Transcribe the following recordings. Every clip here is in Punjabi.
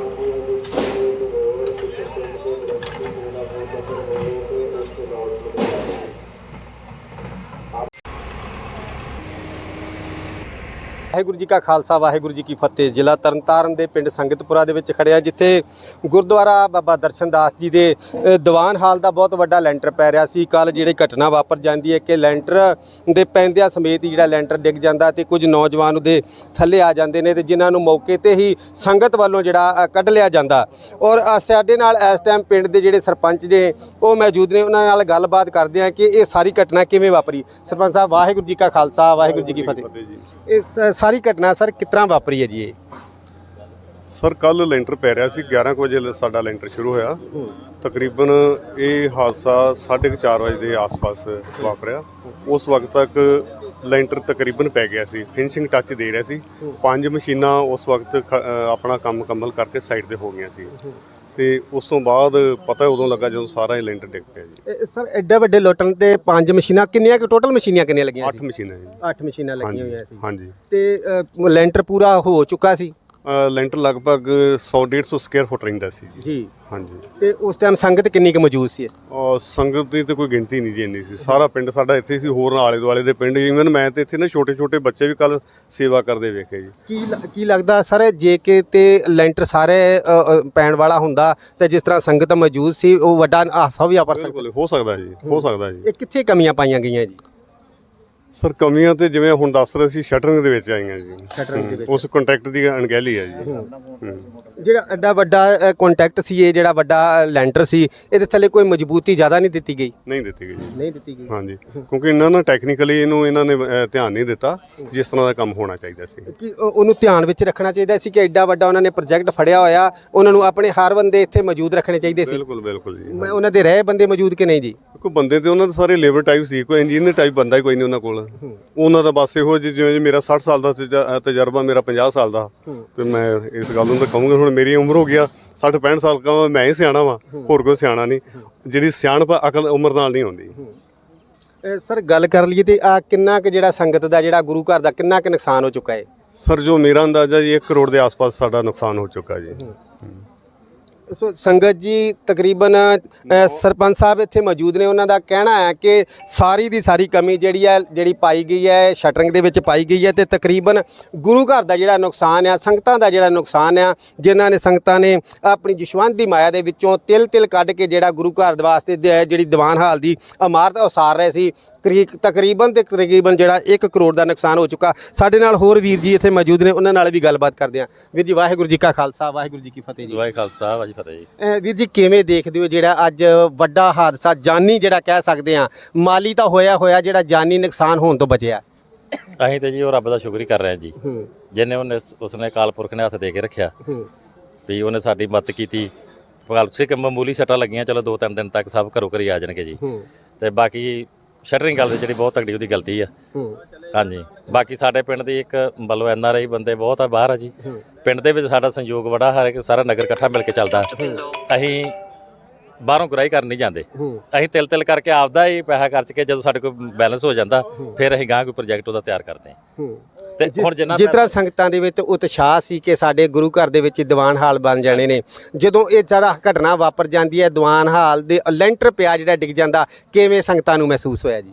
responsável ਵਾਹਿਗੁਰੂ ਜੀ ਕਾ ਖਾਲਸਾ, ਵਾਹਿਗੁਰੂ ਜੀ ਕੀ ਫਤਿਹ। ਜ਼ਿਲ੍ਹਾ ਤਰਨਤਾਰਨ ਦੇ ਪਿੰਡ ਸੰਗਤਪੁਰਾ ਦੇ ਵਿੱਚ ਖੜਿਆ ਜਿੱਥੇ ਗੁਰਦੁਆਰਾ ਬਾਬਾ ਦਰਸ਼ਨਦਾਸ ਜੀ ਦੇ ਦੀਵਾਨ ਹਾਲ ਦਾ ਬਹੁਤ ਵੱਡਾ ਲੈਂਟਰ ਪੈ ਰਿਹਾ ਸੀ। ਕੱਲ ਜਿਹੜੀ ਘਟਨਾ ਵਾਪਰ ਜਾਂਦੀ ਹੈ ਕਿ ਲੈਂਟਰ ਦੇ ਪੈਂਦਿਆਂ ਸਮੇਤ ਜਿਹੜਾ ਲੈਂਟਰ ਡਿੱਗ ਜਾਂਦਾ ਤੇ ਕੁਝ ਨੌਜਵਾਨ ਉਹਦੇ ਥੱਲੇ ਆ ਜਾਂਦੇ ਨੇ ਤੇ ਜਿਨ੍ਹਾਂ ਨੂੰ ਮੌਕੇ ਤੇ ਹੀ ਸੰਗਤ ਵੱਲੋਂ ਜਿਹੜਾ ਕੱਢ ਲਿਆ ਜਾਂਦਾ। ਔਰ ਸਾਡੇ ਨਾਲ ਇਸ ਟਾਈਮ ਪਿੰਡ ਦੇ ਜਿਹੜੇ ਸਰਪੰਚ ਨੇ, ਉਹ ਮੌਜੂਦ ਨੇ। ਉਹਨਾਂ ਨਾਲ ਗੱਲਬਾਤ ਕਰਦੇ ਆ ਕਿ ਇਹ ਸਾਰੀ ਘਟਨਾ ਕਿਵੇਂ ਵਾਪਰੀ? ਸਰਪੰਚ ਸਾਹਿਬ, ਵਾਹਿਗੁਰੂ ਜੀ ਕਾ ਖਾਲਸਾ, ਵਾਹਿਗੁਰੂ ਜੀ ਕੀ ਫਤਿਹ। ਇਹ ਸ- ਸਾਰੀ ਘਟਨਾ ਸਰ ਕਿਸ ਤਰ੍ਹਾਂ ਵਾਪਰੀ ਹੈ ਜੀ ਇਹ? ਸਰ ਕੱਲ ਲੈਂਟਰ ਪੈ ਰਿਹਾ ਸੀ 11 ਕੁ ਵਜੇ ਸਾਡਾ ਲੈਂਟਰ ਸ਼ੁਰੂ ਹੋਇਆ। ਤਕਰੀਬਨ ਇਹ ਹਾਦਸਾ 4:30 ਵਜੇ ਦੇ ਆਸ-ਪਾਸ ਵਾਪਰਿਆ। ਉਸ ਵਕਤ ਤੱਕ ਲੈਂਟਰ ਤਕਰੀਬਨ ਪੈ ਗਿਆ ਸੀ ਫਿਨਿਸ਼ਿੰਗ ਟੱਚ ਦੇ ਰਿਹਾ ਸੀ। ਪੰਜ ਮਸ਼ੀਨਾਂ ਉਸ ਵਕਤ ਖ- ਅ, ਆਪਣਾ ਕੰਮ ਮੁਕੰਮਲ ਕਰਕੇ ਸਾਈਡ ਤੇ ਹੋ ਗਈਆਂ ਸੀ। ਤੇ ਉਸ ਤੋਂ ਬਾਅਦ ਪਤਾ ਉਦੋਂ ਲੱਗਾ ਜਦੋਂ ਸਾਰਾ ਇਹ ਲੈਂਟਰ ਡਿੱਗ ਪਿਆ ਜੀ। ਇਹ ਸਰ ਐਡੇ ਵੱਡੇ ਲੁੱਟਣ ਤੇ ਪੰਜ ਮਸ਼ੀਨਾਂ ਕਿੰਨੀਆਂ ਕਿ ਟੋਟਲ ਮਸ਼ੀਨਾਂ ਕਿੰਨੀਆਂ ਲੱਗੀਆਂ 8 ਸੀ? ਮਸ਼ੀਨਾਂ ਜੀ। 8 ਮਸ਼ੀਨਾਂ ਲੱਗੀਆਂ ਹੋਈਆਂ ਸੀ। ਹਾਂਜੀ। ਤੇ ਅ, ਲੈਂਟਰ ਪੂਰਾ ਹੋ ਚੁੱਕਾ ਸੀ। ਲੈਂਟਰ ਲਗਭਗ 100 150 ਸਕੁਅਰ ਫੁੱਟ ਰਹਿੰਦਾ ਸੀ ਜੀ। ਜੀ। ਹਾਂਜੀ। ਤੇ ਉਸ ਟਾਈਮ ਸੰਗਤ ਕਿੰਨੀ ਕੁ ਮੌਜੂਦ ਸੀ ਔਰ ਸੰਗਤ ਦੀ ਤੇ ਕੋਈ ਗਿਣਤੀ ਨਹੀਂ ਜੀ ਇੰਨੀ ਸੀ। ਸਾਰਾ ਪਿੰਡ ਸਾਡਾ ਇੱਥੇ ਸੀ ਹੋਰ ਆਲੇ ਦੁਆਲੇ ਦੇ ਪਿੰਡ ਇਵਨ ਮੈਂ ਤੇ ਇੱਥੇ ਨਾ ਛੋਟੇ ਛੋਟੇ ਬੱਚੇ ਵੀ ਕੱਲ ਸੇਵਾ ਕਰਦੇ ਵੇਖੇ ਜੀ। ਕੀ ਲ- ਕੀ ਲੱਗਦਾ ਸਰ ਜੇ ਕਿ ਤੇ ਲੈਂਟਰ ਸਾਰੇ ਅ, ਅ, ਪੈਣ ਵਾਲਾ ਹੁੰਦਾ ਤੇ ਜਿਸ ਤਰ੍ਹਾਂ ਸੰਗਤ ਮੌਜੂਦ ਸੀ ਉਹ ਵੱਡਾ ਹਾਸਾ ਵੀ ਵਾਪਰ ਸਕਦਾ ਬਿਲਕੁਲ ਹੋ ਸਕਦਾ ਜੀ ਹੋ ਸਕਦਾ ਜੀ। ਇਹ ਕਿੱਥੇ ਕਮੀਆਂ ਪਾਈਆਂ ਗਈਆਂ ਜੀ? ਸਰ ਕਮੀਆਂ ਤੇ ਜਿਵੇਂ ਹੁਣ ਦੱਸ ਰਹੇ ਸੀ ਸ਼ਟਰਿੰਗ ਦੇ ਵਿੱਚ ਆਈਆਂ ਜੀ। ਸ਼ਟਰਿੰਗ ਦੇ ਵਿੱਚ। ਉਸ ਕੰਟੈਕਟ ਦੀ ਅਣਗਹਿਲੀ ਹੈ ਜੀ। ਜਿਹੜਾ ਐਡਾ ਵੱਡਾ ਕੰਟੈਕਟ ਸੀ ਇਹ ਜਿਹੜਾ ਵੱਡਾ ਲੈਂਟਰ ਸੀ ਇਹਦੇ ਥੱਲੇ ਕੋਈ ਮਜ਼ਬੂਤੀ ਜ਼ਿਆਦਾ ਨਹੀਂ ਦਿੱਤੀ ਗਈ? ਨਹੀਂ ਦਿੱਤੀ ਗਈ ਜੀ। ਨਹੀਂ ਦਿੱਤੀ ਗਈ। ਹਾਂਜੀ। ਕਿਉਂਕਿ ਇਹਨਾਂ ਨੇ ਟੈਕਨੀਕਲੀ ਇਹਨੂੰ ਇਹਨਾਂ ਨੇ ਧਿਆਨ ਨਹੀਂ ਦਿੱਤਾ ਜਿਸ ਤਰ੍ਹਾਂ ਦਾ ਕੰਮ ਹੋਣਾ ਚਾਹੀਦਾ ਸੀ। ਕਿ ਉਹ- ਉਹਨੂੰ ਧਿਆਨ ਵਿੱਚ ਰੱਖਣਾ ਚਾਹੀਦਾ ਸੀ ਕਿ ਐਡਾ ਵੱਡਾ ਉਹਨਾਂ ਨੇ ਪ੍ਰੋਜੈਕਟ ਫੜਿਆ ਹੋਇਆ ਉਹਨਾਂ ਨੂੰ ਆਪਣੇ ਹਰ ਬੰਦੇ ਇੱਥੇ ਮੌਜੂਦ ਰੱਖਣੇ ਚਾਹੀਦੇ ਸੀ। ਬਿਲਕੁਲ ਬਿਲਕੁਲ ਜੀ। ਮੈਂ ਉਹਨਾਂ ਦੇ ਰਹੇ ਬੰਦੇ ਮੌਜੂਦ ਕਿ ਨਹੀਂ ਜੀ? ਕੋਈ ਬੰਦੇ ਤੇ ਉਹਨਾਂ ਦੇ ਸਾਰੇ ਲੇਬਰ ਟਾਈਪ ਸੀ ਕੋਈ ਇੰਜੀਨੀਅਰ ਟਾਈਪ ਬੰਦਾ ਹੀ ਕੋਈ ਨਹੀਂ ਉਹਨਾਂ ਕੋਲ। ਉਹਨਾਂ ਦਾ ਬਸ ਇਹੋ ਜਿਹੀ ਜਿਵੇਂ ਮੇਰਾ 60 ਸਾਲ ਦਾ ਤਜਾ- ਤਜਰਬਾ ਮੇਰਾ 50 ਸਾਲ ਦਾ। ਤੇ ਮੈਂ ਇਸ ਗੱਲ ਨੂੰ ਤਾਂ ਕਹੂੰਗਾ ਹੁਣ ਮੇਰੀ ਉਮਰ ਹੋ ਗਿਆ 60 65 ਸਾਲ ਦਾ ਮੈਂ ਹੀ ਸਿਆਣਾ ਵਾਂ ਹੋਰ ਕੋਈ ਸਿਆਣਾ ਨਹੀਂ। ਜਿਹੜੀ ਸਿਆਣਪ ਅਕਲ ਉਮਰ ਨਾਲ ਨਹੀਂ ਆਉਂਦੀ। ਸਰ ਗੱਲ ਕਰ ਲਈਏ ਤੇ ਆ ਕਿੰਨਾ ਕੁ ਜਿਹੜਾ ਸੰਗਤ ਦਾ ਜਿਹੜਾ ਗੁਰੂ ਘਰ ਦਾ ਕਿੰਨਾ ਕੁ ਨੁਕਸਾਨ ਹੋ ਚੁੱਕਾ ਹੈ? ਸਰ ਜੋ ਮੇਰਾ ਅੰਦਾਜ਼ਾ ਜੀ 1 ਕਰੋੜ ਦੇ ਆਸ-ਪਾਸ ਸਾਡਾ ਨੁਕਸਾਨ ਹੋ ਚੁੱਕਾ ਜੀ। ਸੋ ਸੰਗਤ ਜੀ ਤਕਰੀਬਨ ਸਰਪੰਚ ਸਾਹਿਬ ਇੱਥੇ ਮੌਜੂਦ ਨੇ। ਉਹਨਾਂ ਦਾ ਕਹਿਣਾ ਹੈ ਕਿ ਸਾਰੀ ਦੀ ਸਾਰੀ ਕਮੀ ਜਿਹੜੀ ਹੈ ਜਿਹੜੀ ਪਾਈ ਗਈ ਹੈ ਸ਼ਟਰਿੰਗ ਦੇ ਵਿੱਚ ਪਾਈ ਗਈ ਹੈ ਤੇ ਤਕਰੀਬਨ ਗੁਰੂ ਘਰ ਦਾ ਜਿਹੜਾ ਨੁਕਸਾਨ ਆ ਸੰਗਤਾਂ ਦਾ ਜਿਹੜਾ ਨੁਕਸਾਨ ਆ ਜਿਨ੍ਹਾਂ ਨੇ ਸੰਗਤਾਂ ਨੇ ਆਪਣੀ ਜਸ਼ਵੰਤ ਦੀ ਮਾਇਆ ਦੇ ਵਿੱਚੋਂ ਤਿਲ ਤਿਲ ਕੱਢ ਕੇ ਜਿਹੜਾ ਗੁਰੂ ਘਰ ਦੇ ਵਾਸਤੇ ਦ- ਜਿਹੜੀ ਦੀਵਾਨ ਹਾਲ ਦੀ ਇਮਾਰਤ ਉਸਾਰ ਰਹੇ ਸੀ। ਕਰੀ- ਤਕਰੀਬਨ ਤੇ ਤਕਰੀਬਨ ਜਿਹੜਾ 1 ਕਰੋੜ ਦਾ ਨੁਕਸਾਨ ਹੋ ਚੁੱਕਾ। ਸਾਡੇ ਨਾਲ ਹੋਰ ਵੀਰ ਜੀ ਇੱਥੇ ਮੌਜੂਦ ਨੇ ਉਹਨਾਂ ਨਾਲ ਵੀ ਗੱਲਬਾਤ ਕਰਦੇ ਹਾਂ। ਵੀਰ ਜੀ ਵਾਹਿਗੁਰੂ ਜੀ ਕਾ ਖਾਲਸਾ ਵਾਹਿਗੁਰੂ ਜੀ ਕੀ ਫਤਿਹ ਜੀ। ਵਾਹਿ ਖਾਲਸਾ ਵਾਹਿ ਫਤਿਹ ਜੀ। ਵੀਰ ਜੀ ਕਿਵੇਂ ਦੇਖਦੇ ਹੋ ਜਿਹੜਾ ਅੱਜ ਵੱਡਾ ਹਾਦਸਾ ਜਾਨੀ ਜਿਹੜਾ ਕਹਿ ਸਕਦੇ ਆ ਮਾਲੀ ਤਾਂ ਹੋਇਆ ਹੋਇਆ ਜਿਹੜਾ ਜਾਨੀ ਨੁਕਸਾਨ ਹੋਣ ਤੋਂ ਬਚਿਆ? ਅਸੀਂ ਤੇ ਜੀ ਉਹ ਰੱਬ ਦਾ ਸ਼ੁਕਰ ਹੀ ਕਰ ਰਹੇ ਹਾਂ ਜੀ। ਜਿਨੇ ਉਹਨੇ ਉਸਨੇ ਅਕਾਲ ਪੁਰਖ ਨੇ ਹੱਥ ਦੇ ਕੇ ਰੱਖਿਆ। ਵੀ ਉਹਨੇ ਸਾਡੀ ਮਦਦ ਕੀਤੀ। ਭਗਲ ਸੇ ਕਿ ਮਾਮੂਲੀ ਸੱਟਾਂ ਲੱਗੀਆਂ ਚਲੋ ਦੋ ਤਿੰਨ ਦਿਨ ਤੱਕ ਸਭ ਘਰੋਂ ਘਰੀ ਆ ਜਾਣਗੇ ਜੀ। ਤੇ ਬਾਕੀ ਸ਼ਟਰਿੰਗ ਗੱਲ ਦੀ ਜਿਹੜੀ ਬਹੁਤ ਤਕੜੀ ਉਹਦੀ ਗਲਤੀ ਆ। ਹੂੰ। ਹਾਂਜੀ। ਬਾਕੀ ਸਾਡੇ ਪਿੰਡ ਦੀ ਇੱਕ ਮਤਲਬ ਐਨ ਆਰ ਆਈ ਬੰਦੇ ਬਹੁਤ ਆ ਬਾਹਰ ਆ ਜੀ। ਪਿੰਡ ਦੇ ਵਿੱਚ ਸਾਡਾ ਸੰਯੋਗ ਬੜਾ ਹਰ ਇੱਕ ਸਾਰਾ ਨਗਰ ਇਕੱਠਾ ਮਿਲ ਕੇ ਚੱਲਦਾ। ਅਸੀਂ ਬਾਹਰੋਂ ਗੁਰਾਈ ਕਰਨ ਨਹੀਂ ਜਾਂਦੇ। ਅਸੀਂ ਤਿਲ ਤਿਲ ਕਰਕੇ ਆਪਦਾ ਹੀ ਪੈਸਾ ਖਰਚ ਕੇ ਜਦੋਂ ਸਾਡੇ ਕੋਲ ਬੈਲੈਂਸ ਹੋ ਜਾਂਦਾ ਫਿਰ ਅਸੀਂ ਗਾਂ ਕੋਈ ਪ੍ਰੋਜੈਕਟ ਉਹਦਾ ਤਿਆਰ ਕਰਦੇ ਹਾਂ। ਤੇ ਹੁਣ ਜਿੰਨਾ ਜਿਸ ਤਰ੍ਹਾਂ ਸੰਗਤਾਂ ਦੇ ਵਿੱਚ ਉਤਸ਼ਾਹ ਸੀ ਕਿ ਸਾਡੇ ਗੁਰੂ ਘਰ ਦੇ ਵਿੱਚ ਦੀਵਾਨ ਹਾਲ ਬਣ ਜਾਣੇ ਨੇ ਜਦੋਂ ਇਹ ਜਿਹੜਾ ਘਟਨਾ ਵਾਪਰ ਜਾਂਦੀ ਹੈ ਦੀਵਾਨ ਹਾਲ ਦੇ ਲੈਂਟਰ ਪਿਆ ਜਿਹੜਾ ਡਿੱਗ ਜਾਂਦਾ ਕਿਵੇਂ ਸੰਗਤਾਂ ਨੂੰ ਮਹਿਸੂਸ ਹੋਇਆ ਜੀ?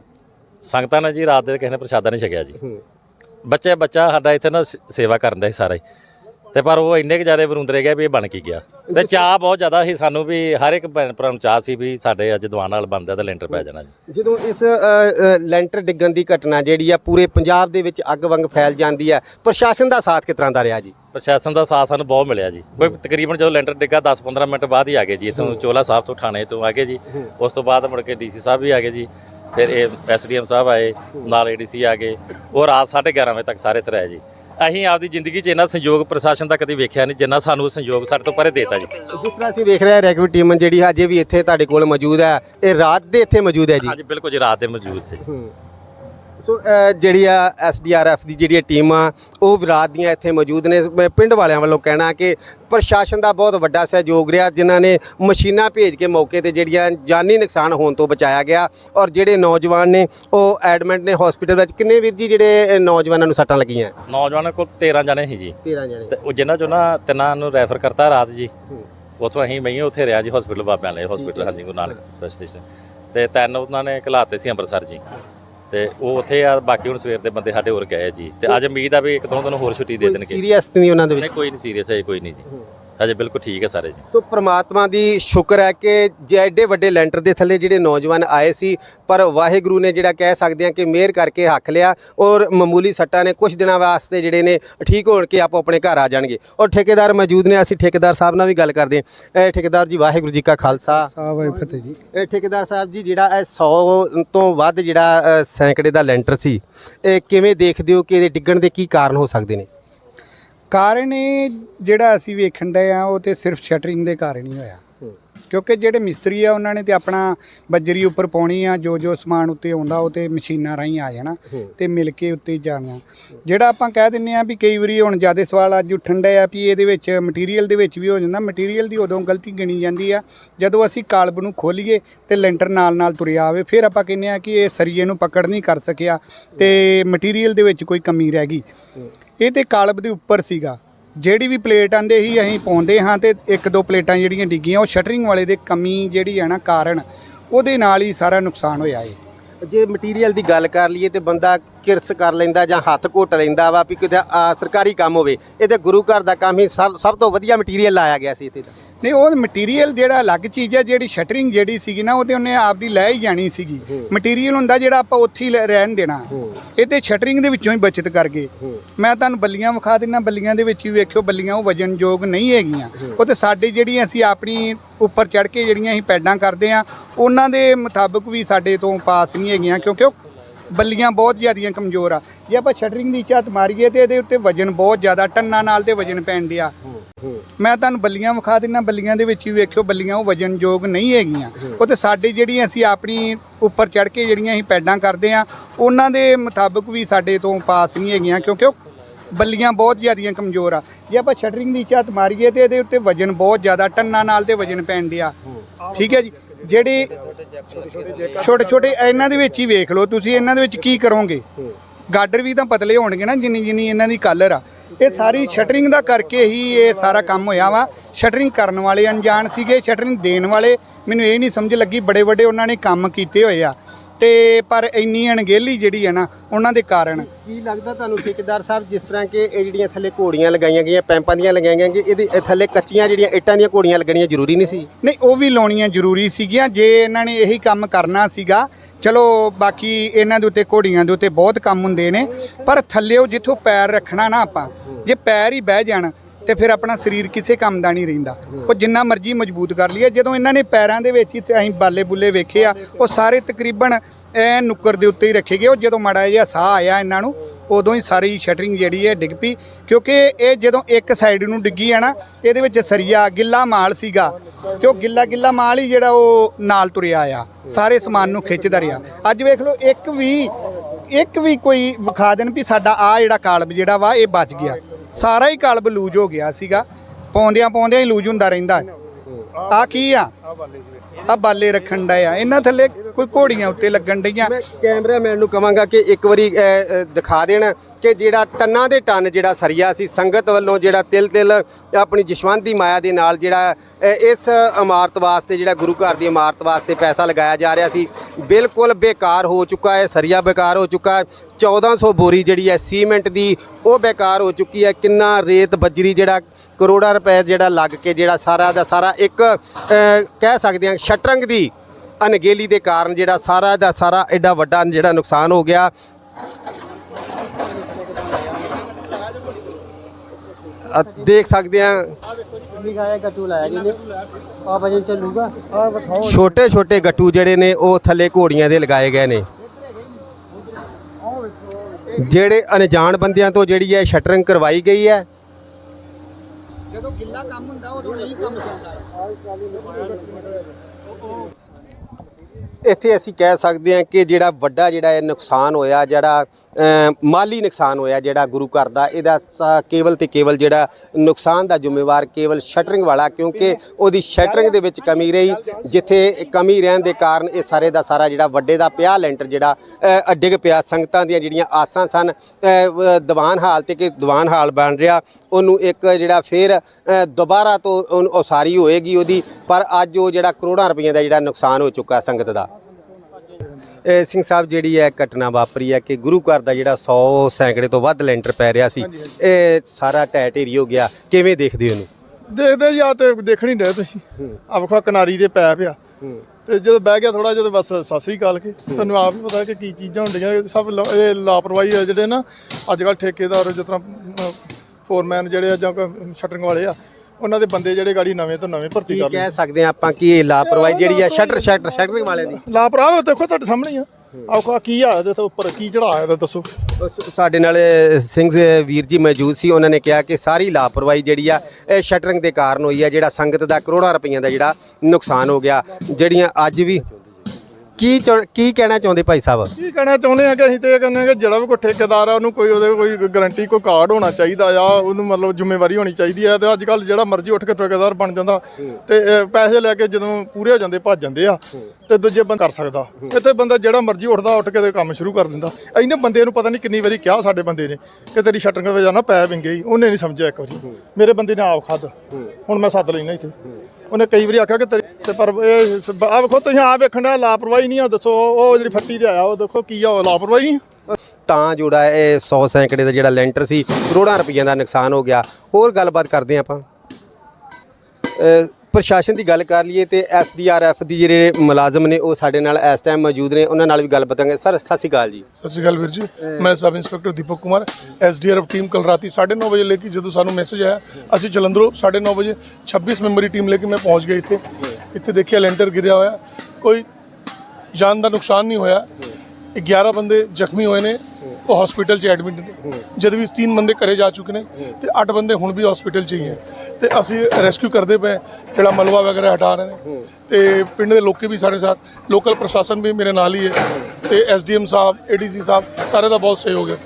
ਸੰਗਤਾਂ ਨੇ ਜੀ ਰਾਤ ਦੇ ਕਿਸੇ ਨੇ ਪ੍ਰਸ਼ਾਦਾ ਨਹੀਂ ਛਕਿਆ ਜੀ। ਬੱਚੇ ਬੱਚਾ ਸਾਡਾ ਇੱਥੇ ਨਾ ਸੇਵਾ ਕਰਨ ਦਾ ਸਾਰਾ। ਹੀ ਤੇ ਪਰ ਉਹ ਇੰਨੇ ਕੁ ਜ਼ਿਆਦਾ ਵਰੁੰਦਰੇ ਗਏ ਵੀ ਇਹ ਬਣ ਕੀ ਗਿਆ। ਤੇ ਚਾਹ ਬਹੁਤ ਜ਼ਿਆਦਾ ਸੀ ਸਾਨੂੰ ਵੀ ਹਰ ਇੱਕ ਭੈਣ ਭਰਾ ਨੂੰ ਚਾਹ ਸੀ ਵੀ ਸਾਡੇ ਅੱਜ ਦੀਵਾਨ ਨਾਲ ਬਣਦਾ ਤਾਂ ਲੈਂਟਰ ਪੈ ਜਾਣਾ ਜੀ। ਜਦੋਂ ਇਸ ਅ, ਅ, ਲੈਂਟਰ ਡਿੱਗਣ ਦੀ ਘਟਨਾ ਜਿਹੜੀ ਆ ਪੂਰੇ ਪੰਜਾਬ ਦੇ ਵਿੱਚ ਅੱਗ ਵਾਂਗ ਫੈਲ ਜਾਂਦੀ ਹੈ ਪ੍ਰਸ਼ਾਸਨ ਦਾ ਸਾਥ ਕਿਸ ਤਰ੍ਹਾਂ ਦਾ ਰਿਹਾ ਜੀ? ਪ੍ਰਸ਼ਾਸਨ ਦਾ ਸਾਥ ਸਾਨੂੰ ਬਹੁਤ ਮਿਲਿਆ ਜੀ। ਕੋਈ ਤਕਰੀਬਨ ਜਦੋਂ ਲੈਂਟਰ ਡਿੱਗਾ 10-15 ਮਿੰਟ ਬਾਅਦ ਹੀ ਆ ਗਏ ਜੀ। ਇੱਥੋਂ ਚੋਲਾ ਸਾਹਿਬ ਤੋਂ ਥਾਣੇ ਤੋਂ ਆ ਗਏ ਜੀ। ਉਸ ਤੋਂ ਬਾਅਦ ਮੁੜ ਕੇ ਡੀਸੀ ਸਾਹਿਬ ਵੀ ਆ ਗਏ ਜੀ। ਫਿਰ ਇਹ ਐਸਡੀਐਮ ਸਾਹਿਬ ਆਏ ਨਾਲ ਏਡੀਸੀ ਆ ਗਏ। ਉਹ ਰਾਤ 11:30 ਵਜੇ ਤੱਕ ਸਾਰੇ ਇੱਥੇ ਰਹੇ ਜੀ। ਅਸੀਂ ਆਪਦੀ ਜ਼ਿੰਦਗੀ 'ਚ ਇੰਨਾ ਸੰਯੋਗ ਪ੍ਰਸ਼ਾਸਨ ਦਾ ਕਦੀ ਵੇਖਿਆ ਨਹੀਂ ਜਿੰਨਾ ਸਾਨੂੰ ਸੰਯੋਗ ਸਾਡੇ ਤੋਂ ਪਰੇ ਦੇਤਾ ਜੀ। ਜਿਸ ਤਰ੍ਹਾਂ ਅਸੀਂ ਵੇਖ ਰਹੇ ਹਾਂ ਰੈਗੂਲਰ ਟੀਮ ਜਿਹੜੀ ਹਜੇ ਵੀ ਇੱਥੇ ਤੁਹਾਡੇ ਕੋਲ ਮੌਜੂਦ ਹੈ ਇਹ ਰਾਤ ਦੇ ਇੱਥੇ ਮੌਜੂਦ ਹੈ ਜੀ? ਹਾਂਜੀ ਬਿਲਕੁਲ ਜੀ ਰਾਤ ਦੇ ਮੌਜੂਦ ਸੀ। ਸੋ ਅ, ਜਿਹੜੀ ਆ ਐਸਡੀਆਰਐਫ ਦੀ ਜਿਹੜੀ ਟੀਮ ਆ ਉਹ ਵਿਰਾਟ ਦੀਆਂ ਇੱਥੇ ਮੌਜੂਦ ਨੇ। ਮੈਂ ਪਿੰਡ ਵਾਲਿਆਂ ਵੱਲੋਂ ਕਹਿਣਾ ਕਿ ਪ੍ਰਸ਼ਾਸਨ ਦਾ ਬਹੁਤ ਵੱਡਾ ਸਹਿਯੋਗ ਰਿਹਾ ਜਿਨ੍ਹਾਂ ਨੇ ਮਸ਼ੀਨਾਂ ਭੇਜ ਕੇ ਮੌਕੇ ਤੇ ਜਿਹੜੀਆਂ ਜਾਨੀ ਨੁਕਸਾਨ ਹੋਣ ਤੋਂ ਬਚਾਇਆ ਗਿਆ। ਔਰ ਜਿਹੜੇ ਨੌਜਵਾਨ ਨੇ ਉਹ ਐਡਮਿਟ ਨੇ ਹਸਪੀਟਲ ਵਿੱਚ। ਕਿੰਨੇ ਵੀਰ ਜੀ ਜਿਹੜੇ ਅ, ਨੌਜਵਾਨਾਂ ਨੂੰ ਸੱਟਾਂ ਲੱਗੀਆਂ? ਨੌਜਵਾਨਾਂ ਕੋਲ 13 ਜਣੇ ਸੀ ਜੀ। 13 ਜਣੇ। ਤੇ ਉਹ ਜਿਨ੍ਹਾਂ ਚੋਂ ਨਾ ਤਿੰਨਾਂ ਨੂੰ ਰੈਫਰ ਕਰਤਾ ਰਾਤ ਜੀ। ਉਥੋਂ ਅਸੀਂ ਮਈਏ ਉੱਥੇ ਰਿਆ ਜੀ ਹਸਪੀਟਲ ਬਾਬਿਆਂ ਵਾਲੇ ਹਸਪੀਟਲ ਹਾਂਜੀ ਗੁਰੂ ਨਾਨਕ ਸਪੈਸ਼ਲਿਸਟ ਤੇ ਤਿੰਨ ਉਹਨਾਂ ਨੇ ਘਲਾਤੇ ਸੀ ਅੰਮ੍ਰਿਤਸਰ ਜੀ। ਤੇ ਉਹ ਉੱਥੇ ਆ ਬਾਕੀ ਹੁਣ ਸਵੇਰ ਦੇ ਬੰਦੇ ਸਾਡੇ ਹੋਰ ਗਏ ਜੀ। ਤੇ ਅੱਜ ਉਮੀਦ ਆ ਵੀ ਇੱਕ ਦੋ ਦਿਨ ਹੋਰ ਛੁੱਟੀ ਦੇ ਦੇਣਗੇ। ਸੀਰੀਅਸ ਨਹੀਂ ਉਹਨਾਂ ਦੇ ਵਿੱਚ? ਨਹੀਂ ਕੋਈ ਨਹੀਂ ਸੀਰੀਅਸ ਹੈ ਕੋਈ ਨਹੀਂ ਜੀ। ਹਜੇ ਬਿਲਕੁਲ ਠੀਕ ਹੈ ਸਾਰੇ ਜੀ। ਸੋ ਪ੍ਰਮਾਤਮਾ ਦੀ ਸ਼ੁਕਰ ਹੈ ਕਿ ਜੇ ਐਡੇ ਵੱਡੇ ਲੈਂਟਰ ਦੇ ਥੱਲੇ ਜਿਹੜੇ ਨੌਜਵਾਨ ਆਏ ਸੀ ਪਰ ਵਾਹਿਗੁਰੂ ਨੇ ਜਿਹੜਾ ਕਹਿ ਸਕਦੇ ਆ ਕਿ ਮਿਹਰ ਕਰਕੇ ਰੱਖ ਲਿਆ ਔਰ ਮਾਮੂਲੀ ਸੱਟਾਂ ਨੇ ਕੁਝ ਦਿਨਾਂ ਵਾਸਤੇ ਜਿਹੜੇ ਨੇ ਠੀਕ ਹੋਣ ਕੇ ਆਪੋ ਆਪਣੇ ਘਰ ਆ ਜਾਣਗੇ। ਔਰ ਠੇਕੇਦਾਰ ਮੌਜੂਦ ਨੇ ਅਸੀਂ ਠੇਕੇਦਾਰ ਸਾਹਿਬ ਨਾਲ ਵੀ ਗੱਲ ਕਰਦੇ ਹਾਂ। ਇਹ ਠੇਕੇਦਾਰ ਜੀ ਵਾਹਿਗੁਰੂ ਜੀ ਕਾ ਖਾਲਸਾ। ਸਾਹਿਬ ਫਤਿਹ ਜੀ। ਇਹ ਠੇਕੇਦਾਰ ਸਾਹਿਬ ਜੀ ਜਿਹੜਾ ਇਹ 100 ਤੋਂ ਵੱਧ ਜਿਹੜਾ ਸੈਂਕੜੇ ਦਾ ਲੈਂਟਰ ਸੀ ਇਹ ਕਿਵੇਂ ਦੇਖਦੇ ਹੋ ਕਿ ਇਹਦੇ ਡਿੱਗਣ ਦੇ ਕੀ ਕਾਰਨ ਹੋ ਸਕਦੇ ਨੇ? ਕਾਰਨ ਇਹ ਜਿਹੜਾ ਅਸੀਂ ਵੇਖਣ ਡਏ ਆ ਉਹ ਤੇ ਸਿਰਫ ਸ਼ਟਰਿੰਗ ਦੇ ਕਾਰਨ ਹੀ ਹੋਇਆ। ਕਿਉਂਕਿ ਜਿਹੜੇ ਮਿਸਤਰੀ ਆ ਉਹਨਾਂ ਨੇ ਤੇ ਆਪਣਾ ਬੱਜਰੀ ਉੱਪਰ ਪਾਉਣੀ ਆ ਜੋ ਜੋ ਸਮਾਨ ਉੱਤੇ ਆਉਂਦਾ ਉਹ ਤੇ ਮਸ਼ੀਨਾਂ ਰਾਹੀਂ ਆ ਜਾਣਾ ਤੇ ਮਿਲ ਕੇ ਉੱਤੇ ਜਾਣਾ। ਜਿਹੜਾ ਆਪਾਂ ਕਹਿ ਦਿੰਨੇ ਆ ਵੀ ਕਈ ਵਾਰੀ ਹੁਣ ਜ਼ਿਆਦਾ ਸਵਾਲ ਅੱਜ ਉੱਠਣ ਡਏ ਆ ਵੀ ਇਹਦੇ ਵਿੱਚ ਮਟੀਰੀਅਲ ਦੇ ਵਿੱਚ ਵੀ ਹੋ ਜਾਂਦਾ ਮਟੀਰੀਅਲ ਦੀ ਉਦੋਂ ਗਲਤੀ ਗਿਣੀ ਜਾਂਦੀ ਆ ਜਦੋਂ ਅਸੀਂ ਕਾਲਬ ਨੂੰ ਖੋਲੀਏ ਤੇ ਲੈਂਟਰ ਨਾਲ ਨਾਲ ਤੁਰਿਆ ਆਵੇ ਫਿਰ ਆਪਾਂ ਕਹਿੰਦੇ ਆ ਕਿ ਇਹ ਸਰੀਏ ਨੂੰ ਪਕੜ ਨਹੀਂ ਕਰ ਸਕਿਆ ਤੇ ਮਟੀਰੀਅਲ ਦੇ ਵਿੱਚ ਕੋਈ ਕਮੀ ਰਹਿ ਗਈ। ਇਹ ਤੇ ਕਾਲਬ ਦੇ ਉੱਪਰ ਸੀਗਾ। ਜਿਹੜੀ ਵੀ ਪਲੇਟ ਆਂਦੇ ਹੀ ਅਸੀਂ ਪਾਉਂਦੇ ਹਾਂ ਤੇ ਇੱਕ ਦੋ ਪਲੇਟਾਂ ਜਿਹੜੀਆਂ ਡਿੱਗੀਆਂ ਉਹ ਸ਼ਟਰਿੰਗ ਵਾਲੇ ਦੇ ਕਮੀ ਜਿਹੜੀ ਹੈ ਨਾ ਕਾਰਨ ਉਹਦੇ ਨਾਲ ਹੀ ਸਾਰਾ ਨੁਕਸਾਨ ਹੋਇਆ ਏ ਜੇ ਮਟੀਰੀਅਲ ਦੀ ਗੱਲ ਕਰ ਲਈਏ ਤੇ ਬੰਦਾ ਕਿਰਸ ਕਰ ਲੈਂਦਾ ਜਾਂ ਹੱਥ ਘੋਟ ਲੈਂਦਾ ਵਾ ਵੀ ਕਿਤੇ ਆ, ਸਰਕਾਰੀ ਕੰਮ ਹੋਵੇ ਇਹ ਤੇ ਗੁਰੂ ਘਰ ਦਾ ਕੰਮ ਹੀ ਸਭ ਸਭ ਤੋਂ ਵਧੀਆ ਮਟੀਰੀਅਲ ਲਾਇਆ ਗਿਆ ਸੀ ਇੱਥੇ ਤਾਂ। ਨਹੀਂ ਉਹ ਮਟੀਰੀਅਲ ਜਿਹੜਾ ਅਲੱਗ ਚੀਜ਼ ਹੈ ਜਿਹੜੀ ਸ਼ਟਰਿੰਗ ਜਿਹੜੀ ਸੀਗੀ ਨਾ ਉਹ ਤੇ ਉਹਨੇ ਆਪ ਦੀ ਲੈ ਹੀ ਜਾਣੀ ਸੀਗੀ। ਮਟੀਰੀਅਲ ਹੁੰਦਾ ਜਿਹੜਾ ਆਪਾਂ ਉੱਥੇ ਹੀ ਲੈ- ਰਹਿਣ ਦੇਣਾ। ਇਹ ਤੇ ਸ਼ਟਰਿੰਗ ਦੇ ਵਿੱਚੋਂ ਹੀ ਬਚਤ ਕਰ ਗਏ। ਮੈਂ ਤੁਹਾਨੂੰ ਬੱਲੀਆਂ ਵਿਖਾ ਦਿੰਨਾ ਬੱਲੀਆਂ ਦੇ ਵਿੱਚ ਵੀ ਵੇਖਿਓ ਬੱਲੀਆਂ ਉਹ ਵਜਨਯੋਗ ਨਹੀਂ ਹੈਗੀਆਂ। ਉਹ ਤੇ ਸਾਡੇ ਜਿਹੜੀ ਅਸੀਂ ਆਪਣੀ ਉੱਪਰ ਚੜ ਕੇ ਜਿਹੜੀਆਂ ਅਸੀਂ ਪੈਡਾਂ ਕਰਦੇ ਆ ਉਹਨਾਂ ਦੇ ਮੁਤਾਬਕ ਵੀ ਸਾਡੇ ਤੋਂ ਪਾਸ ਨਹੀਂ ਹੈਗੀਆਂ ਕਿਉਂਕਿ ਉਹ ਬੱਲੀਆਂ ਬਹੁਤ ਜ਼ਿਆਦੀਆਂ ਕਮਜ਼ੋਰ ਆ। ਜੇ ਆਪਾਂ ਸ਼ਟਰਿੰਗ ਦੀ ਝਾਤ ਮਾਰੀਏ ਤੇ ਇਹਦੇ ਉੱਤੇ ਵਜਨ ਬਹੁਤ ਜ਼ਿਆਦਾ, ਟੰਨਾਂ ਨਾਲ ਤੇ ਵਜਨ ਪੈਣ ਡਿਆ। ਮੈਂ ਤੁਹਾਨੂੰ ਬੱਲੀਆਂ ਵਿਖਾ ਦਿੰਨਾ ਬੱਲੀਆਂ ਦੇ ਵਿੱਚ ਵੀ ਵੇਖਿਓ, ਬੱਲੀਆਂ ਉਹ ਵਜਨਯੋਗ ਨਹੀਂ ਹੈਗੀਆਂ। ਉਹ ਤੇ ਸਾਡੇ ਜਿਹੜੀ ਅਸੀਂ ਆਪਣੀ ਉੱਪਰ ਚੜ ਕੇ ਜਿਹੜੀਆਂ ਅਸੀਂ ਪੈਡਾਂ ਕਰਦੇ ਆ ਉਹਨਾਂ ਦੇ ਮੁਤਾਬਕ ਵੀ ਸਾਡੇ ਤੋਂ ਪਾਸ ਨਹੀਂ ਹੈਗੀਆਂ, ਕਿਉਂਕਿ ਉਹ ਬੱਲੀਆਂ ਬਹੁਤ ਜ਼ਿਆਦੀਆਂ ਕਮਜ਼ੋਰ ਆ। ਜੇ ਆਪਾਂ ਸ਼ਟਰਿੰਗ ਦੀ ਝਾਤ ਮਾਰੀਏ ਤੇ ਇਹਦੇ ਉੱਤੇ ਵਜਨ ਬਹੁਤ ਜ਼ਿਆਦਾ, ਟੰਨਾਂ ਨਾਲ ਤੇ ਵਜਨ ਪੈਣ ਡਿਆ। ਠੀਕ ਹੈ ਜੀ? ਜਿਹੜੀ ਛੋਟੇ ਛੋਟੇ ਇਹਨਾਂ ਦੇ ਵਿੱਚ ਹੀ ਵੇਖ ਲਓ, ਤੁਸੀਂ ਇਹਨਾਂ ਦੇ ਵਿੱਚ ਕੀ ਕਰੋਗੇ? ਗਾਡਰ ਵੀ ਤਾਂ ਪਤਲੇ ਹੋਣਗੇ ਨਾ, ਜਿੰਨੀ ਜਿੰਨੀ ਇਹਨਾਂ ਦੀ ਕਲਰ ਆ। ਇਹ ਸਾਰੀ ਸ਼ਟਰਿੰਗ ਦਾ ਕਰਕੇ ਹੀ ਇਹ ਸਾਰਾ ਕੰਮ ਹੋਇਆ ਵਾ। ਸ਼ਟਰਿੰਗ ਕਰਨ ਵਾਲੇ ਅਣਜਾਣ ਸੀਗੇ ਸ਼ਟਰਿੰਗ ਦੇਣ ਵਾਲੇ। ਮੈਨੂੰ ਇਹ ਨਹੀਂ ਸਮਝ ਲੱਗੀ, ਬੜੇ ਵੱਡੇ ਉਹਨਾਂ ਨੇ ਕੰਮ ਕੀਤੇ ਹੋਏ ਆ। ਤੇ ਪਰ ਇੰਨੀ ਅਣਗਹਿਲੀ ਜਿਹੜੀ ਹੈ ਨਾ ਉਹਨਾਂ ਦੇ ਕਾਰਨ। ਕੀ ਲੱਗਦਾ ਤੁਹਾਨੂੰ ਠੇਕੇਦਾਰ ਸਾਹਿਬ ਜਿਸ ਤਰ੍ਹਾਂ ਕਿ ਇਹ ਜਿਹੜੀਆਂ ਥੱਲੇ ਘੋੜੀਆਂ ਲਗਾਈਆਂ ਗਈਆਂ ਪੈਂਪਾਂ ਦੀਆਂ ਲਗਾਈਆਂ ਗਈਆਂ ਕਿ ਇਹਦੇ ਇਹ ਥੱਲੇ ਕੱਚੀਆਂ ਜਿਹੜੀਆਂ ਇੱਟਾਂ ਦੀਆਂ ਘੋੜੀਆਂ ਲੱਗਣੀਆਂ ਜ਼ਰੂਰੀ ਨਹੀਂ ਸੀ? ਨਹੀਂ ਉਹ ਵੀ ਲਾਉਣੀਆਂ ਜ਼ਰੂਰੀ ਸੀਗੀਆਂ। ਜੇ ਇਹਨਾਂ ਨੇ ਇਹੀ ਕੰਮ ਕਰਨਾ ਸੀਗਾ ਚਲੋ ਬਾਕੀ ਇਹਨਾਂ ਦੇ ਉੱਤੇ ਘੋੜੀਆਂ ਦੇ ਉੱਤੇ ਬਹੁਤ ਕੰਮ ਹੁੰਦੇ ਨੇ। ਪਰ ਥੱਲੇ ਉਹ ਜਿੱਥੋਂ ਪੈਰ ਰੱਖਣਾ ਨਾ ਆਪਾਂ ਜੇ ਪੈਰ ਹੀ ਬਹਿ ਜਾਣ ਤੇ ਫਿਰ ਆਪਣਾ ਸਰੀਰ ਕਿਸੇ ਕੰਮ ਦਾ ਨਹੀਂ ਰਹਿੰਦਾ। ਉਹ ਜਿੰਨਾ ਮਰਜ਼ੀ ਮਜ਼ਬੂਤ ਕਰ ਲਈਏ। ਜਦੋਂ ਇਹਨਾਂ ਨੇ ਪੈਰਾਂ ਦੇ ਵਿੱਚ ਹੀ ਤੇ ਅਸੀਂ ਬਾਲੇ ਬੁੱਲੇ ਵੇਖੇ ਆ, ਉਹ ਸਾਰੇ ਤਕਰੀਬਨ ਐ ਨੁੱਕਰ ਦੇ ਉੱਤੇ ਹੀ ਰੱਖੇ ਗਏ। ਉਹ ਜਦੋਂ ਮਾੜਾ ਜਿਹਾ ਸਾਹ ਆਇਆ ਇਹਨਾਂ ਨੂੰ, ਉਦੋਂ ਹੀ ਸਾਰੀ ਸ਼ਟਰਿੰਗ ਜਿਹੜੀ ਹੈ ਡਿੱਗ ਪਈ। ਕਿਉਂਕਿ ਇਹ ਜਦੋਂ ਇੱਕ ਸਾਈਡ ਨੂੰ ਡਿੱਗੀ ਆ ਨਾ, ਇਹਦੇ ਵਿੱਚ ਸਰੀਆ ਗਿੱਲਾ ਮਾਲ ਸੀਗਾ। ਤੇ ਉਹ ਗਿੱਲਾ ਗਿੱਲਾ ਮਾਲ ਹੀ ਜਿਹੜਾ ਉਹ ਨਾਲ ਤੁਰਿਆ ਆ। ਸਾਰੇ ਸਮਾਨ ਨੂੰ ਖਿੱਚਦਾ ਰਿਹਾ। ਅੱਜ ਵੇਖ ਲਓ, ਇੱਕ ਵੀ ਇੱਕ ਵੀ ਕੋਈ ਵਿਖਾ ਦੇਣ ਵੀ ਸਾਡਾ ਆ ਜਿਹੜਾ ਕਾਲਬ ਜਿਹੜਾ ਵਾ, ਇਹ ਬਚ ਗਿਆ। ਸਾਰਾ ਹੀ ਕਲਬ ਲੂਜ ਹੋ ਗਿਆ ਸੀਗਾ। ਪਾਉਂਦਿਆਂ ਪਾਉਂਦਿਆਂ ਹੀ ਲੂਜ ਹੁੰਦਾ ਰਹਿੰਦਾ ਆ ਕੀ ਆ? ਆ ਬਾਲੇ ਰੱਖਣ ਦਾ ਆ। ਇਹਨਾਂ ਥੱਲੇ ਕੋਈ ਘੋੜੀਆਂ ਉੱਤੇ ਲੱਗਣ ਡਈਆਂ। ਮੈਂ ਕੈਮਰਾਮੈਨ ਨੂੰ ਕਵਾਂਗਾ ਕਿ ਇੱਕ ਵਾਰੀ ਦਿਖਾ ਦੇਣ। ਕਿ ਜਿਹੜਾ ਟੰਨਾਂ ਦੇ ਟਨ ਜਿਹੜਾ ਸਰੀਆ ਸੀ, ਸੰਗਤ ਵੱਲੋਂ ਜਿਹੜਾ ਤਿਲ ਤਿਲ ਆਪਣੀ ਜਸ਼ਵੰਤ ਦੀ ਮਾਇਆ ਦੇ ਨਾਲ ਜਿਹੜਾ ਇਸ ਇਮਾਰਤ ਵਾਸਤੇ, ਜਿਹੜਾ ਗੁਰੂ ਘਰ ਦੀ ਇਮਾਰਤ ਵਾਸਤੇ ਪੈਸਾ ਲਗਾਇਆ ਜਾ ਰਿਹਾ ਸੀ। ਬਿਲਕੁਲ ਬੇਕਾਰ ਹੋ ਚੁੱਕਾ ਹੈ, ਸਰੀਆ ਬੇਕਾਰ ਹੋ ਚੁੱਕਾ ਹੈ। 1400 ਬੋਰੀ ਜਿਹੜੀ ਹੈ ਸੀਮੈਂਟ ਦੀ, ਉਹ ਬੇਕਾਰ ਹੋ ਚੁੱਕੀ ਹੈ। ਕਿੰਨਾ ਰੇਤ ਬੱਜਰੀ ਜਿਹੜਾ, ਕਰੋੜਾਂ ਰੁਪਏ ਜਿਹੜਾ ਲੱਗ ਕੇ ਜਿਹੜਾ ਸਾਰਾ ਦਾ ਸਾਰਾ ਇੱਕ ਕਹਿ ਸਕਦੇ ਹਾਂ ਸ਼ਟਰੰਗ ਦੀ ਅਣਗਹਿਲੀ ਦੇ ਕਾਰਨ ਜਿਹੜਾ ਸਾਰਾ ਦਾ ਸਾਰਾ ਐਡਾ ਵੱਡਾ ਜਿਹੜਾ ਨੁਕਸਾਨ ਹੋ ਗਿਆ। ਅ, ਦੇਖ ਸਕਦੇ ਆ। ਲਿਖਾਇਆ ਗੱਟੂ ਲਾਇਆ ਜੀ ਨੇ ਆ ਵਜਨ ਚੱਲੂਗਾ। ਆ ਵਿਖਾਓ। ਛੋਟੇ ਛੋਟੇ ਗੱਟੂ ਜਿਹੜੇ ਨੇ ਉਹ ਥੱਲੇ ਘੋੜੀਆਂ ਦੇ ਲਗਾਏ ਗਏ ਨੇ। ਜਿਹੜੇ ਅਣਜਾਣ ਬੰਦਿਆਂ ਤੋਂ ਜਿਹੜੀ ਹੈ ਸ਼ਟਰਿੰਗ ਕਰਵਾਈ ਗਈ ਹੈ। ਜਦੋਂ ਗਿੱਲਾ ਕੰਮ ਹੁੰਦਾ ਉਦੋਂ ਨਹੀਂ ਕੰਮ ਚੱਲਦਾ। ਇੱਥੇ ਅਸੀਂ ਕਹਿ ਸਕਦੇ ਹਾਂ ਕਿ ਜਿਹੜਾ ਵੱਡਾ ਜਿਹੜਾ ਇਹ ਨੁਕਸਾਨ ਹੋਇਆ ਜਿਹੜਾ ਮਾਲੀ ਨੁਕਸਾਨ ਹੋਇਆ ਜਿਹੜਾ ਗੁਰੂ ਘਰ ਦਾ। ਇਹਦਾ ਸ- ਕੇਵਲ ਤੇ ਕੇਵਲ ਜਿਹੜਾ ਨੁਕਸਾਨ ਦਾ ਜ਼ਿੰਮੇਵਾਰ ਕੇਵਲ ਸ਼ਟਰਿੰਗ ਵਾਲਾ, ਕਿਉਂਕਿ ਉਹਦੀ ਸ਼ਟਰਿੰਗ ਦੇ ਵਿੱਚ ਕਮੀ ਰਹੀ। ਜਿੱਥੇ ਕਮੀ ਰਹਿਣ ਦੇ ਕਾਰਨ ਇਹ ਸਾਰੇ ਦਾ ਸਾਰਾ ਜਿਹੜਾ ਵੱਡੇ ਦਾ ਪਿਆ ਲੈਂਟਰ ਜਿਹੜਾ ਡਿੱਗ ਪਿਆ। ਸੰਗਤਾਂ ਦੀਆਂ ਜਿਹੜੀਆਂ ਆਸਾਂ ਸਨ ਦੀਵਾਨ ਹਾਲ ਤੇ ਕਿ ਦੀਵਾਨ ਹਾਲ ਬਣ ਰਿਹਾ। ਉਹਨੂੰ ਇੱਕ ਜਿਹੜਾ ਫੇਰ ਦੁਬਾਰਾ ਤੋਂ ਉਹਨੂੰ ਉਸਾਰੀ ਹੋਏਗੀ ਉਹਦੀ। ਪਰ ਅੱਜ ਉਹ ਜਿਹੜਾ ਕਰੋੜਾਂ ਰੁਪਈਆਂ ਦਾ ਜਿਹੜਾ ਨੁਕਸਾਨ ਹੋ ਚੁੱਕਾ ਸੰਗਤ ਦਾ। ਇਹ ਸਿੰਘ ਸਾਹਿਬ ਜਿਹੜੀ ਹੈ ਘਟਨਾ ਵਾਪਰੀ ਹੈ ਕਿ ਗੁਰੂ ਘਰ ਦਾ ਜਿਹੜਾ 100 ਸੈਂਕੜੇ ਤੋਂ ਵੱਧ ਲੈਂਟਰ ਪੈ ਰਿਹਾ ਸੀ ਇਹ ਸਾਰਾ ਟੈ ਢੇਰੀ ਹੋ ਗਿਆ ਕਿਵੇਂ ਦੇਖਦੇ ਹੋ ਇਹਨੂੰ? ਦੇਖਦੇ ਜੀ ਤੇ ਦੇਖ ਨਹੀਂ ਰਹੇ ਤੁਸੀਂ। ਆ ਵੇਖੋ ਕਿਨਾਰੀ ਦੇ ਪੈ ਪਿਆ। ਤੇ ਜਦੋਂ ਬਹਿ ਗਿਆ ਥੋੜਾ ਜਦੋਂ ਬਸ ਸਤਿ ਸ੍ਰੀ ਅਕਾਲ ਕੇ। ਤੁਹਾਨੂੰ ਆਪ ਹੀ ਪਤਾ ਕਿ ਕੀ ਚੀਜ਼ਾਂ ਹੁੰਦੀਆਂ ਇਹ ਸਭ ਲ- ਇਹ ਲਾਪਰਵਾਹੀ ਆ ਜਿਹੜੇ ਨਾ ਅੱਜ ਕੱਲ ਠੇਕੇਦਾਰ ਜਿਸ ਤਰ੍ਹਾਂ ਫੋਰਮੈਨ ਜਿਹੜੇ ਆ ਜਾਂ ਸ਼ਟਰਿੰਗ ਵਾਲੇ ਆ ਉਹਨਾਂ ਦੇ ਬੰਦੇ ਜਿਹੜੇ ਗਾੜੀ ਨਵੇਂ ਤੋਂ ਨਵੇਂ ਭਰਤੀ ਕੀ ਕਰ ਕਹਿ ਸਕਦੇ ਹਾਂ ਆਪਾਂ ਕਿ ਇਹ ਲਾਪਰਵਾਹੀ ਜਿਹੜੀ ਹੈ ਸ਼ਟਰ ਸ਼ਟਰ ਸ਼ਟਰਿੰਗ ਵਾਲਿਆਂ ਦੀ। ਲਾਪਰਵਾਹ ਦੇਖੋ ਤੁਹਾਡੇ ਸਾਹਮਣੇ ਹੀ ਆ। ਆਖੋ ਕੀ ਆ ਇਹਦੇ ਤੋਂ ਉੱਪਰ ਕੀ ਚੜਾਇਆ ਇਹਦਾ ਦੱਸੋ। ਸਾਡੇ ਨਾਲ ਸਿੰਘ ਵੀਰ ਜੀ ਮੌਜੂਦ ਸੀ ਉਹਨਾਂ ਨੇ ਕਿਹਾ ਕਿ ਸਾਰੀ ਲਾਪਰਵਾਹੀ ਜਿਹੜੀ ਆ ਇਹ ਸ਼ਟਰਿੰਗ ਦੇ ਕਾਰਨ ਹੋਈ ਆ ਜਿਹੜਾ ਸੰਗਤ ਦਾ ਕਰੋੜਾਂ ਰੁਪਈਆਂ ਦਾ ਜਿਹੜਾ ਨੁਕਸਾਨ ਹੋ ਗਿਆ। ਜਿਹੜੀਆਂ ਅੱਜ ਵੀ ਕੀ ਚਾਹੁੰ- ਕੀ ਕਹਿਣਾ ਚਾਹੁੰਦੇ ਭਾਈ ਸਾਹਿਬ? ਕੀ ਕਹਿਣਾ ਚਾਹੁੰਦੇ ਆ ਕਿ ਅਸੀਂ ਤੇ ਇਹ ਕਹਿੰਦੇ ਆ ਕਿ ਜਿਹੜਾ ਵੀ ਕੋਈ ਠੇਕੇਦਾਰ ਆ, ਉਹਨੂੰ ਕੋਈ ਉਹਦੇ ਕੋਈ ਗਾਰੰਟੀ ਕੋਈ ਕਾਰਡ ਹੋਣਾ ਚਾਹੀਦਾ ਆ, ਉਹਨੂੰ ਮਤਲਬ ਜ਼ਿੰਮੇਵਾਰੀ ਹੋਣੀ ਚਾਹੀਦੀ ਹੈ ਤੇ ਅੱਜ ਕੱਲ ਜਿਹੜਾ ਮਰਜ਼ੀ ਉੱਠ ਕੇ ਠੇਕੇਦਾਰ ਬਣ ਜਾਂਦਾ ਤੇ ਇਹ ਪੈਸੇ ਲੈ ਕੇ ਜਦੋਂ ਪੂਰੇ ਹੋ ਜਾਂਦੇ, ਭੱਜ ਜਾਂਦੇ ਆ ਤੇ ਦੂਜੇ ਬੰਦ ਕਰ ਸਕਦਾ। ਇੱਥੇ ਬੰਦਾ ਜਿਹੜਾ ਮਰਜ਼ੀ ਉੱਠਦਾ, ਉੱਠ ਕੇ ਤੇ ਕੰਮ ਸ਼ੁਰੂ ਕਰ ਦਿੰਦਾ। ਇਹਨੇ ਬੰਦੇ ਨੂੰ ਪਤਾ ਨਹੀਂ ਕਿੰਨੀ ਵਾਰੀ ਕਿਹਾ ਸਾਡੇ ਬੰਦੇ ਨੇ ਕਿ ਤੇਰੀ ਸ਼ਟਰਿੰਗ ਵਜਾ ਨਾ ਪੈ ਵਿੰਗੇ ਹੀ ਉਹਨੇ ਨਹੀਂ ਸਮਝਿਆ ਇੱਕ ਵਾਰੀ। ਮੇਰੇ ਬੰਦੇ ਨੇ ਆਪ ਖਾਦ ਹੁਣ ਮੈਂ ਸੱਦ ਲੈਣਾ ਇੱਥੇ। ਉਹਨੇ ਕਈ ਵਾਰੀ ਆਖਿਆ ਕਿ ਤੇਰੀ ਤੇ ਪਰ ਇਹ ਆ ਵੇਖੋ, ਤੁਸੀਂ ਆ ਵੇਖਣ ਦਾ ਲਾਪਰਵਾਹੀ ਨਹੀਂ ਆ, ਦੱਸੋ, ਉਹ ਜਿਹੜੀ ਫੱਟੀ ਤੇ ਆਇਆ, ਉਹ ਦੇਖੋ ਕੀ ਆ, ਉਹ ਲਾਪਰਵਾਹੀ ਨਹੀਂ? ਤਾਂ ਜੁੜਾ ਇਹ 100 ਸੈਂਕੜੇ ਦਾ ਜਿਹੜਾ ਲੈਂਟਰ ਸੀ, ਕਰੋੜਾਂ ਰੁਪਈਆਂ ਦਾ ਨੁਕਸਾਨ ਹੋ ਗਿਆ। ਹੋਰ ਗੱਲਬਾਤ ਕਰਦੇ ਹਾਂ ਆਪਾਂ। ਪ੍ਰਸ਼ਾਸਨ ਦੀ ਗੱਲ ਕਰ ਲਈਏ ਤੇ ਐਸਡੀਆਰਐਫ ਦੀ ਜਿਹੜੇ ਮੁਲਾਜ਼ਮ ਨੇ ਉਹ ਸਾਡੇ ਨਾਲ ਇਸ ਟਾਈਮ ਮੌਜੂਦ ਨੇ, ਉਹਨਾਂ ਨਾਲ ਵੀ ਗੱਲ ਬਤਾਂਗੇ ਸਰ, ਸਤਿ ਸ਼੍ਰੀ ਅਕਾਲ ਜੀ। ਸਤਿ ਸ਼੍ਰੀ ਅਕਾਲ ਵੀਰ ਜੀ। ਮੈਂ sub inspector Deepak Kumar SDRF team ਕੱਲ ਰਾਤੀ 9:30 ਵਜੇ ਲੈ ਕੇ ਜਦੋਂ ਸਾਨੂੰ ਮੈਸੇਜ ਆਇਆ, ਅਸੀਂ ਜਲੰਧਰੋਂ 9:30 ਵਜੇ 26 ਮੈਂਬਰੀ ਟੀਮ ਲੈ ਕੇ ਮੈਂ ਪਹੁੰਚ ਗਿਆ ਇੱਥੇ। ਇੱਥੇ ਦੇਖਿਆ ਲੈਂਟਰ ਗਿਰਿਆ ਹੋਇਆ, ਕੋਈ ਜਾਨ ਦਾ ਨੁਕਸਾਨ ਨਹੀਂ ਹੋਇਆ। 11 ਬੰਦੇ ਜ਼ਖਮੀ ਹੋਏ ਨੇ ਉਹ ਹਸਪੀਟਲ 'ਚ ਐਡਮਿਟ ਨੇ ਜਦ ਵੀ 3 ਬੰਦੇ ਘਰੇ ਜਾ ਚੁੱਕੇ ਨੇ ਤੇ 8 ਬੰਦੇ ਹੁਣ ਵੀ ਹਸਪੀਟਲ 'ਚ ਹੀ ਹੈ ਤੇ ਅਸੀਂ ਰੈਸਕਿਊ ਕਰਦੇ ਪਏ ਜਿਹੜਾ ਮਲਵਾ ਵਗੈਰਾ ਹਟਾ ਰਹੇ ਨੇ ਤੇ ਪਿੰਡ ਦੇ ਲੋਕੀ ਵੀ ਸਾਡੇ ਸਾਥ ਲੋਕਲ ਪ੍ਰਸ਼ਾਸਨ ਵੀ ਮੇਰੇ ਨਾਲ ਹੀ ਹੈ ਤੇ ਐਸਡੀਐਮ ਸਾਹਿਬ ਏਡੀਸੀ ਸਾਹਿਬ ਸਾਰੇ ਦਾ ਬਹੁਤ ਸਹਿਯੋਗ ਹੈ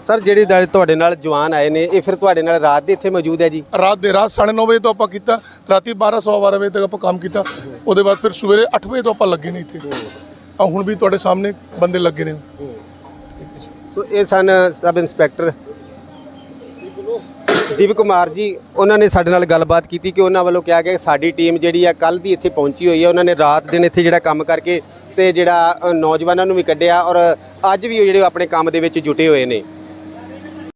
ਸਰ ਜਿਹੜੇ ਦਾ- ਤੁਹਾਡੇ ਨਾਲ ਜਵਾਨ ਆਏ ਨੇ ਇਹ ਫਿਰ ਤੁਹਾਡੇ ਨਾਲ ਰਾਤ ਦੇ ਇੱਥੇ ਮੌਜੂਦ ਹੈ ਜੀ ਰਾਤ ਦੇ ਰਾਤ 9:30 ਵਜੇ ਤੋਂ ਆਪਾਂ ਕੀਤਾ ਰਾਤੀ 12 ਸਵਾ 12 ਵਜੇ ਤੱਕ ਆਪਾਂ ਕੰਮ ਕੀਤਾ ਉਹਦੇ ਬਾਅਦ ਫਿਰ ਸਵੇਰੇ 8 ਵਜੇ ਤੋਂ ਆਪਾਂ ਲੱਗੇ ਨੇ ਇੱਥੇ ਆ ਹੁਣ ਵੀ ਤੁਹਾਡੇ ਸਾਹਮਣੇ ਬੰਦੇ ਲੱਗੇ ਨੇ। ਸੋ ਇਹ ਸਨ ਸਬ ਇੰਸਪੈਕਟਰ। ਦੀਪ ਕੁਮਾਰ ਜੀ, ਉਹਨਾਂ ਨੇ ਸਾਡੇ ਨਾਲ ਗੱਲਬਾਤ ਕੀਤੀ ਕਿ ਉਹਨਾਂ ਵੱਲੋਂ ਕਿਹਾ ਗਿਆ ਸਾਡੀ ਟੀਮ ਜਿਹੜੀ ਆ ਕੱਲ ਦੀ ਇੱਥੇ ਪਹੁੰਚੀ ਹੋਈ ਹੈ ਉਹਨਾਂ ਨੇ ਰਾਤ ਦਿਨ ਇੱਥੇ ਜਿਹੜਾ ਕੰਮ ਕਰਕੇ ਤੇ ਜਿਹੜਾ ਨੌਜਵਾਨਾਂ ਨੂੰ ਵੀ ਕੱਢਿਆ ਔਰ ਅੱਜ ਵੀ ਉਹ ਜਿਹੜੇ ਆਪਣੇ ਕੰਮ ਦੇ ਵਿੱਚ ਜੁਟੇ ਹੋਏ ਨੇ।